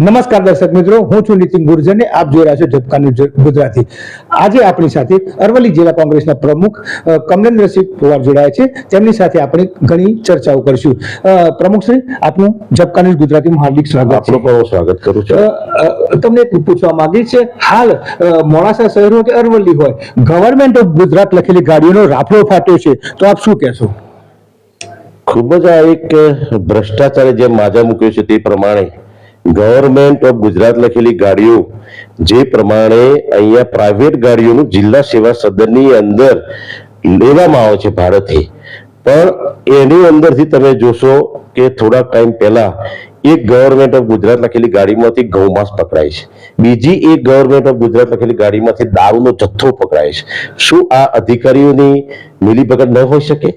નમસ્કાર દર્શક મિત્રો હું છું નીતિન ગુર્જર આપ જોઈ રહ્યા છો ઝબકા ન્યૂઝ ગુજરાતી. આજે આપણી સાથે અરવલ્લી જિલ્લા કોંગ્રેસના પ્રમુખ કમલેન્દ્રસિંહ પવાર જોડાયા છે. તેમની સાથે આપણે ઘણી ચર્ચાઓ કરીશું. પ્રમુખ પ્રમુખશ્રી આપનું ઝબકા ન્યૂઝ ગુજરાતીમાં હાર્દિક સ્વાગત સ્વાગત કરું છું. તમને એક પૂછવા માંગી છે હાલ મોડાસા શહેર કે અરવલ્લી હોય ગવર્મેન્ટ ઓફ ગુજરાત લખેલી ગાડીઓનો રાફડો ફાટ્યો છે તો આપ શું કહેશો? ખૂબ જ આ એક ભ્રષ્ટાચારે જે માજા મૂક્યો છે તે પ્રમાણે ગવર્મેન્ટ ઓફ ગુજરાત લખેલી ગાડીઓ જે પ્રમાણે અહીંયા પ્રાઇવેટ ગાડીઓનું જિલ્લા સેવા સદનની અંદર લેવામાં આવે છે ભારતે પણ એની અંદરથી તમે જોશો કે થોડાક ટાઈમ પહેલા એક ગવર્મેન્ટ ઓફ ગુજરાત લખેલી ગાડીમાંથી ગૌમાંસ પકડાય છે. બીજી એક ગવર્મેન્ટ ઓફ ગુજરાત લખેલી ગાડીમાંથી દારૂનો જથ્થો પકડાય છે. શું આ અધિકારીઓની મિલીભગત ન હોઈ શકે?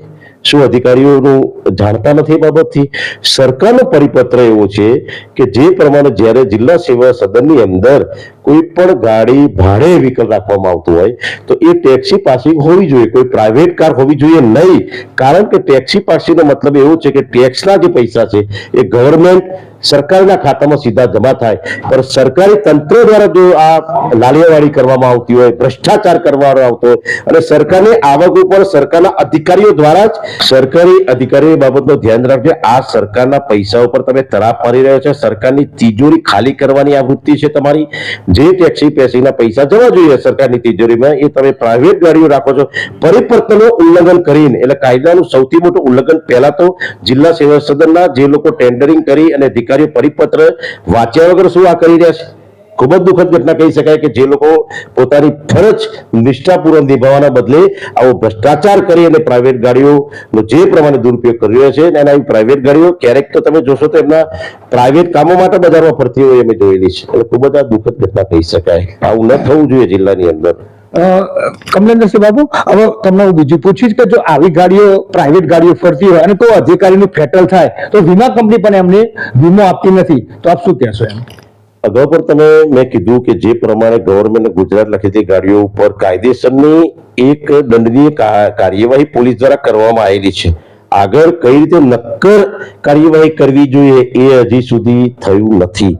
શું અધિકારીઓનું જાણતા નથી બાબતથી? સરકારનો પરિપત્ર એવો છે કે જે પ્રમાણે જ્યારે જિલ્લા સેવા સદનની અંદર કોઈ પણ ગાડી ભાડે વ્હીકલ રાખવામાં આવતું હોય, તો એ ટેક્સી પાસિંગ હોવી જોઈએ. કોઈ પ્રાઇવેટ કાર હોવી જોઈએ નહીં. કારણ કે ટેક્સી પાસિંગનો મતલબ એવો છે કે ટેક્સના જે પૈસા છે, એ ગવર્મેન્ટ સરકારના ખાતામાં સીધા જમા થાય. પણ સરકારી તંત્ર દ્વારા જો આ લાલિયાવાડી કરવામાં આવતી હોય, ભ્રષ્ટાચાર કરવામાં આવતો હોય, અને સરકારની આવક ઉપર સરકારના અધિકારીઓ દ્વારા જ સરકારી અધિકારીઓ બાબતનું ધ્યાન રાખજો. આ સરકારના પૈસા ઉપર તમે તરાપ મારી રહ્યો છો. સરકારની તિજોરી ખાલી કરવાની આ વૃત્તિ છે તમારી. જે ટેક્સી પેસીના પૈસા જવા જોઈએ સરકારની તિજોરીમાં, એ તમે પ્રાઇવેટ ગાડીઓ રાખો છો. પરિપત્રનો ઉલ્લંઘન કરીને, એટલે કાયદાનું સૌથી મોટું ઉલ્લંઘન પહેલા તો જિલ્લા સેવા સદનના જે લોકો ટેન્ડરિંગ કરી અને અધિકારીઓ પરિપત્ર વાંચ્યા વગર શું આ કરી રહ્યા છે? ખૂબ જ દુઃખદ ઘટના કહી શકાય કે જે લોકો પોતાની ફરજ નિષ્ઠાપૂર્વક નિભાવવાના બદલે આવો ભ્રષ્ટાચાર કરી અને પ્રાઇવેટ ગાડીઓનો જે પ્રમાણે દુરુપયોગ કરી રહ્યા છે અને આવી પ્રાઇવેટ ગાડીઓ ક્યારેક તો તમે જોશો તો એમના પ્રાઇવેટ કામો માટે બજારમાં ફરતી હોય અમે જોયેલી છે. એટલે ખૂબ જ આ દુઃખદ ઘટના કહી શકાય. આવું ન થવું જોઈએ જિલ્લાની અંદર. કમલેન્દ્રસિંહ બાબુ, હવે તમને હું બીજું પૂછીશ કે જો આવી ગાડીઓ પ્રાઇવેટ ગાડીઓ ફરતી હોય અને તો અધિકારીનું ફેટલ થાય, તો વીમા કંપની પણ એમને વીમો આપતી નથી, તો આપ શું કહેશો એમ? અગાઉ પણ તમે મેં કીધું કે જે પ્રમાણે ગવર્મેન્ટ ગુજરાત લખેલી ગાડીઓ ઉપર કાયદેસરની એક દંડનીય કાર્યવાહી પોલીસ દ્વારા કરવામાં આવેલી છે. આગળ કઈ રીતે નક્કર કાર્યવાહી કરવી જોઈએ એ હજી સુધી થયું નથી.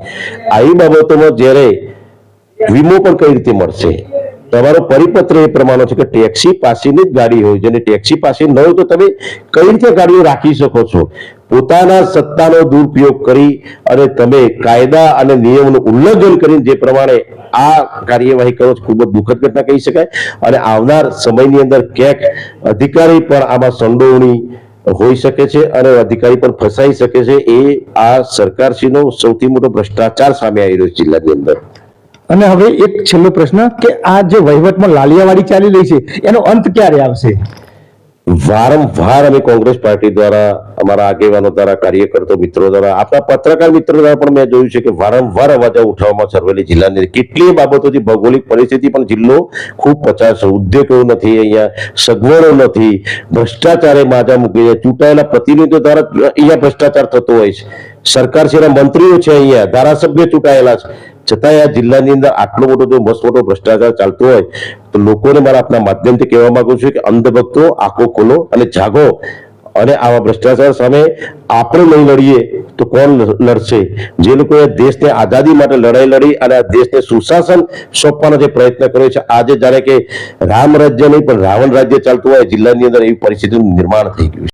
આવી બાબતોમાં જ્યારે વીમો પણ કઈ રીતે મળશે? તમારો પરિપત્ર એ પ્રમાણે છે કે ટેક્સી પાસેની જ ગાડી હોય જેને ટેક્સી પાસે ન હોય તો તમે કઈ રીતે ગાડીઓ રાખી શકો છો? પોતાના સત્તાનો દુરુપયોગ કરી અને તમે કાયદા અને નિયમનું ઉલ્લંઘન કરીને જે પ્રમાણે આ કાર્યવાહી કરો ખૂબ જ દુઃખદ ઘટના કહી શકાય. અને આવનાર સમયની અંદર ક્યાંક અધિકારી પણ આમાં સંડોવણી હોઈ શકે છે અને અધિકારી પણ ફસાઈ શકે છે. એ આ સરકારશ્રીનો સૌથી મોટો ભ્રષ્ટાચાર સામે આવી રહ્યો છે જિલ્લાની અંદર. અને હવે એક છેલ્લો પ્રશ્ન કે આ જે વહીવટમાં લાલિયાવાડી ચાલી રહી છે, એનો અંત ક્યારે આવશે? વારંવાર અમે કોંગ્રેસ પાર્ટી દ્વારા, અમારા આગેવાનો દ્વારા, કાર્યકર્તા મિત્રો દ્વારા, આપણા પત્રકાર મિત્રો દ્વારા પણ મેં જોયું છે કે વારંવાર અવાજો ઉઠાવવામાં છે જિલ્લાની કેટલીય બાબતોથી ભૌગોલિક પરિસ્થિતિ પણ જિલ્લો ખૂબ પચાસ ઉદ્યોગો નથી, અહીંયા સગવડો નથી, ભ્રષ્ટાચારે માજા મૂકી છે, ચૂંટાયેલા પ્રતિનિધિઓ દ્વારા અહીંયા ભ્રષ્ટાચાર થતો હોય છે. સરકારશ્રીના મંત્રીઓ છે અહીંયા, ધારાસભ્ય ચૂંટાયેલા છે. છતાંય આ જિલ્લાની અંદર આટલો મોટો જો મસ્ત મોટો ભ્રષ્ટાચાર ચાલતો હોય, તો લોકોને મારા આપના માધ્યમથી કહેવા માંગુ છું કે અંધભક્તો આંખો ખોલો અને જાગો. અને આવા ભ્રષ્ટાચાર સામે આપણે નહીં લડીએ, તો કોણ લડશે? જે લોકોએ દેશને આઝાદી માટે લડાઈ લડી અને આ દેશને સુશાસન સોંપવાનો જે પ્રયત્ન કર્યો છે, આજે જાણે કે રામ રાજ્ય નહીં, પણ રાવણ રાજ્ય ચાલતું હોય, જિલ્લાની અંદર એવી પરિસ્થિતિનું નિર્માણ થઈ ગયું છે.